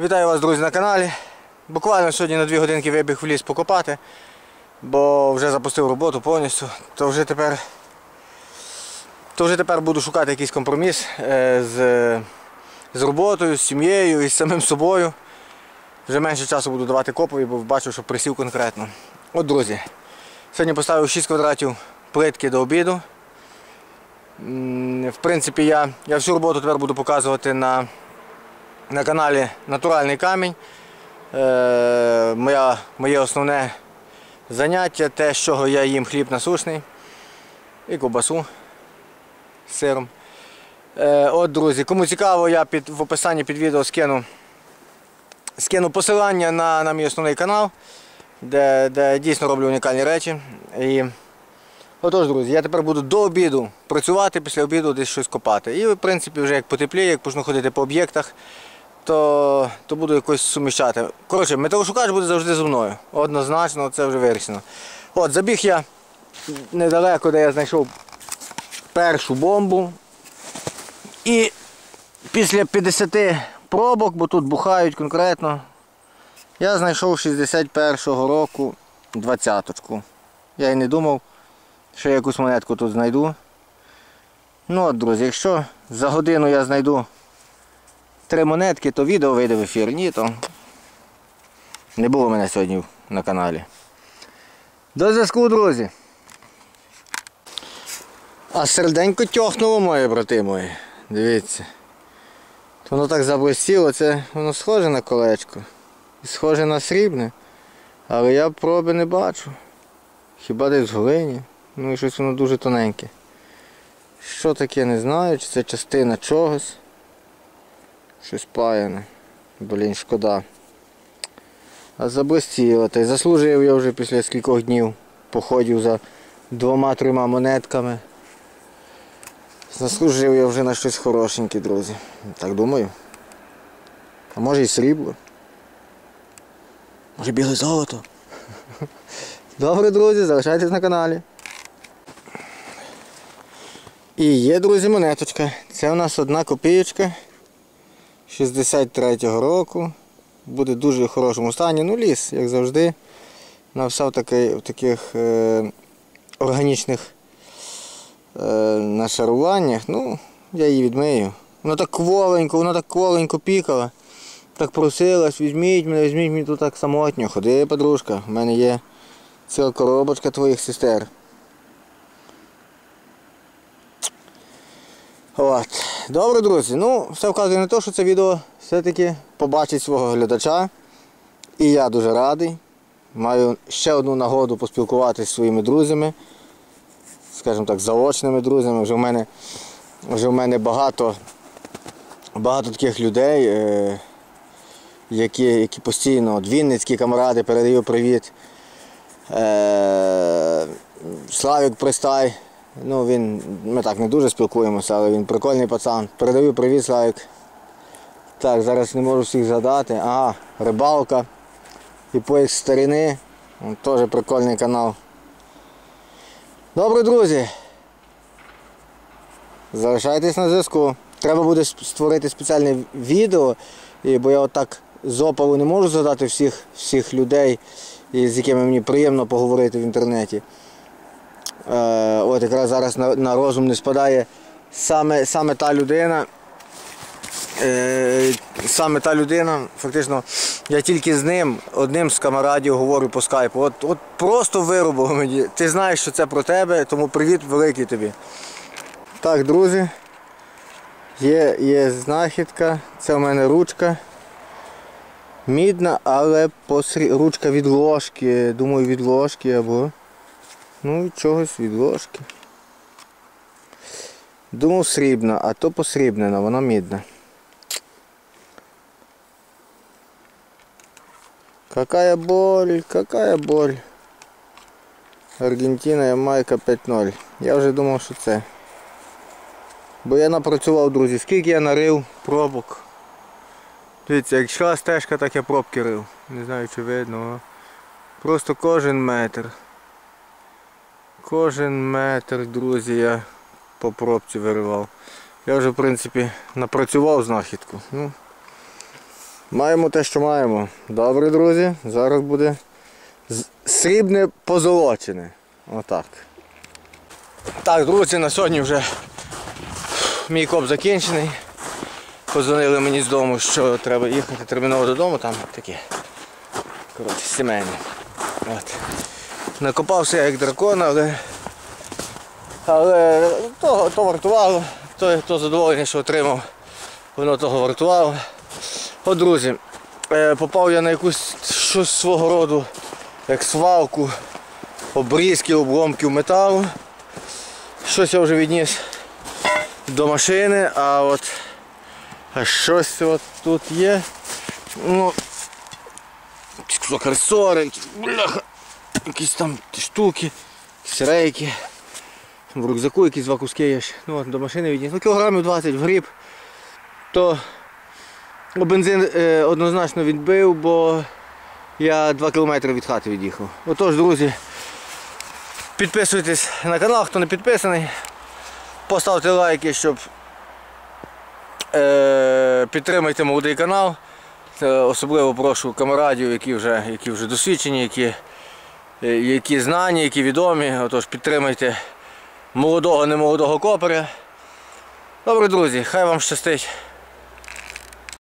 Вітаю вас, друзі, на каналі. Буквально сьогодні на 2 годинки вибіг в ліс покопати, бо вже запустив роботу повністю. То вже тепер, то вже тепер буду шукати якийсь компроміс е, з, з роботою, з сім'єю і з самим собою. Вже менше часу буду давати копові, бо бачу, що присів конкретно. От, друзі, сьогодні поставив 6 квадратів плитки до обіду. В принципі, я, я всю роботу тепер буду показувати на на каналі Натуральний камінь. Е, моя, моє основне заняття, те, з чого я їм хліб насушний і ковбасу з сиром. Е, от, друзі, кому цікаво, я під, в описанні під відео скину, скину посилання на, на мій основний канал, де, де дійсно роблю унікальні речі. І, отож, друзі, я тепер буду до обіду працювати, після обіду десь щось копати. І в принципі вже як потепліє, як почну ходити по об'єктах, то, то буду якось суміщати. Коротше, металошукач буде завжди зі мною. Однозначно, це вже вирішено. От, забіг я недалеко, де я знайшов першу бомбу. І після 50 пробок, бо тут бухають конкретно, я знайшов 61-го року двадцяточку. Я і не думав, що я якусь монетку тут знайду. Ну от, друзі, якщо за годину я знайду три монетки, то відео вийде в ефір. Ні, то не було мене сьогодні на каналі. До зв'язку, друзі. А серденько тьохнуло моє, брати мої. Дивіться. Воно так заблистіло, це воно схоже на колечко. Схоже на срібне. Але я проби не бачу. Хіба десь в глині. Ну і щось воно дуже тоненьке. Що таке, не знаю, чи це частина чогось. Щось паяне. Блін, шкода. А заблистіло. Та й заслужив я вже після скількох днів походів за двома-трьома монетками. Заслужив я вже на щось хорошеньке, друзі. Так думаю. А може і срібло. Може біле золото. Добре, друзі, залишайтесь на каналі. І є, друзі, монеточка. Це у нас одна копієчка 63-го року. Буде в дуже хорошому стані. Ну, ліс, як завжди. На все в, таки, в таких е, органічних е, нашаруваннях. Ну, я її відмию. Вона так кволенько, вона так кволенько пікала. Так просилась, візьміть мене, візьміть мені тут так самотньо. Ходи, подружка, в мене є ціла коробочка твоїх сестер. От. Добре, друзі. Ну, все вказує на те, що це відео все-таки побачить свого глядача. І я дуже радий. Маю ще одну нагоду поспілкуватися зі своїми друзями, скажімо так, заочними друзями. Вже в мене, вже в мене багато, багато таких людей, е, які, які постійно, от Вінницькі камради, передаю привіт. Е, Славік Пристай. Ну, він, ми так не дуже спілкуємося, але він прикольний пацан. Передаю привіт, Славік. Так, зараз не можу всіх згадати. Ага, рибалка. І поїзд старини. Теж прикольний канал. Добре, друзі. Залишайтесь на зв'язку. Треба буде створити спеціальне відео, бо я отак з опалу не можу згадати всіх, всіх людей, з якими мені приємно поговорити в інтернеті. Е, от якраз зараз на, на розум не спадає саме, саме та людина. Е, саме та людина, фактично, я тільки з ним, одним з камарадів говорю по скайпу. От, от просто вирубав мені. Ти знаєш, що це про тебе, тому привіт великий тобі. Так, друзі, є, є знахідка, це в мене ручка. Мідна, але посрі... ручка від ложки. Думаю, від ложки або. Ну, від чогось від ложки. Думав срібна, а то посрібнена, вона мідна. Какая боль, какая боль. Аргентина, Ямайка 5-0. Я вже думав, що це. Бо я напрацював, друзі, скільки я нарив пробок. Дивіться, як йшла стежка, так я пробки рив. Не знаю чи видно. Просто кожен метр. Кожен метр, друзі, я по пробці виривав. Я вже в принципі напрацював знахідку. Ну, Маємо те, що маємо. Добре, друзі. Зараз буде срібне позолочене. Отак. Так, друзі, на сьогодні вже мій коп закінчений. Позвонили мені з дому, що треба їхати терміново додому, там таке. Коротше, сімейне. От. Накопався як дракон, але. Але то, то вартувало, то, то задоволення, що отримав, воно того вартувало. От, друзі, е, попав я на якусь щось свого роду, як свалку, обрізки, обломків металу. Щось я вже відніс до машини, а от а щось от тут є. Ну, якісь, бляха, якісь там штуки, якісь рейки. В рюкзаку якісь два куски є. Ну, до машини відніс. Ну, кілограмів 20 в гріб. То бензин е, однозначно відбив, бо я 2 кілометри від хати від'їхав. Отож, друзі, підписуйтесь на канал, хто не підписаний. Поставте лайки, щоб е, підтримайте молодий канал. Е, Особливо прошу камарадів, які вже, які вже досвідчені, які, які знані, які відомі. Отож підтримайте молодого, немолодого копера. Добре, друзі, хай вам щастить.